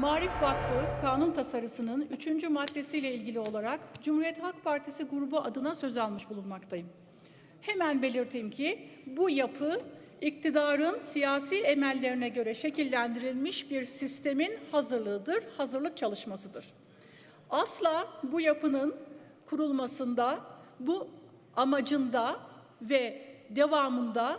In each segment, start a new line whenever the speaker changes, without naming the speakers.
Marif Vakfı kanun tasarısının 3. maddesiyle ilgili olarak Cumhuriyet Halk Partisi grubu adına söz almış bulunmaktayım. Hemen belirteyim ki bu yapı iktidarın siyasi emellerine göre şekillendirilmiş bir sistemin hazırlığıdır, hazırlık çalışmasıdır. Asla bu yapının kurulmasında, bu amacında ve devamında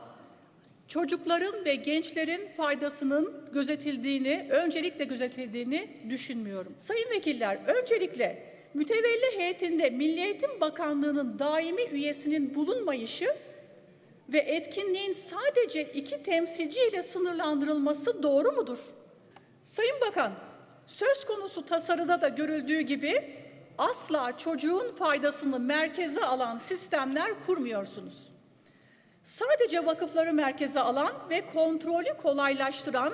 çocukların ve gençlerin faydasının gözetildiğini, öncelikle gözetildiğini düşünmüyorum. Sayın vekiller, öncelikle mütevelli heyetinde Milli Eğitim Bakanlığı'nın daimi üyesinin bulunmayışı ve etkinliğin sadece iki temsilci ile sınırlandırılması doğru mudur? Sayın Bakan, söz konusu tasarıda da görüldüğü gibi asla çocuğun faydasını merkeze alan sistemler kurmuyorsunuz. Sadece vakıfları merkeze alan ve kontrolü kolaylaştıran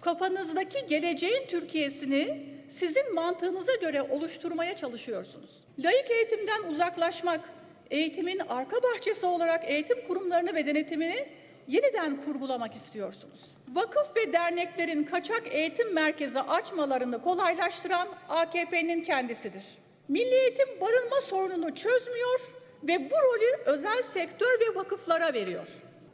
kafanızdaki geleceğin Türkiye'sini sizin mantığınıza göre oluşturmaya çalışıyorsunuz. Laik eğitimden uzaklaşmak, eğitimin arka bahçesi olarak eğitim kurumlarını ve denetimini yeniden kurgulamak istiyorsunuz. Vakıf ve derneklerin kaçak eğitim merkezi açmalarını kolaylaştıran AKP'nin kendisidir. Milli eğitim barınma sorununu çözmüyor ve bu rolü özel sektör ve vakıflara veriyor.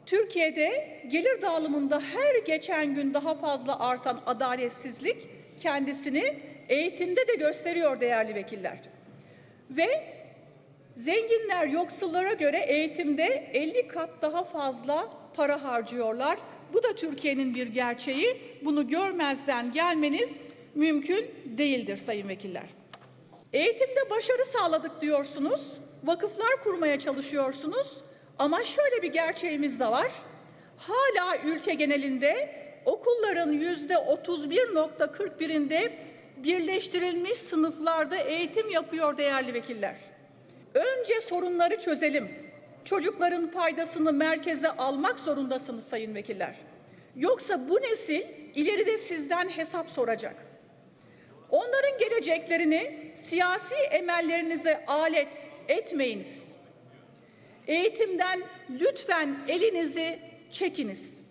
Türkiye'de gelir dağılımında her geçen gün daha fazla artan adaletsizlik kendisini eğitimde de gösteriyor değerli vekiller. Ve zenginler yoksullara göre eğitimde 50 kat daha fazla para harcıyorlar. Bu da Türkiye'nin bir gerçeği. Bunu görmezden gelmeniz mümkün değildir sayın vekiller. Eğitimde başarı sağladık diyorsunuz, vakıflar kurmaya çalışıyorsunuz ama şöyle bir gerçeğimiz de var. Hala ülke genelinde okulların yüzde 31.41'inde birleştirilmiş sınıflarda eğitim yapıyor değerli vekiller. Önce sorunları çözelim. Çocukların faydasını merkeze almak zorundasınız sayın vekiller. Yoksa bu nesil ileride sizden hesap soracak. Onların geleceklerini siyasi emellerinize alet etmeyiniz. Eğitimden lütfen elinizi çekiniz.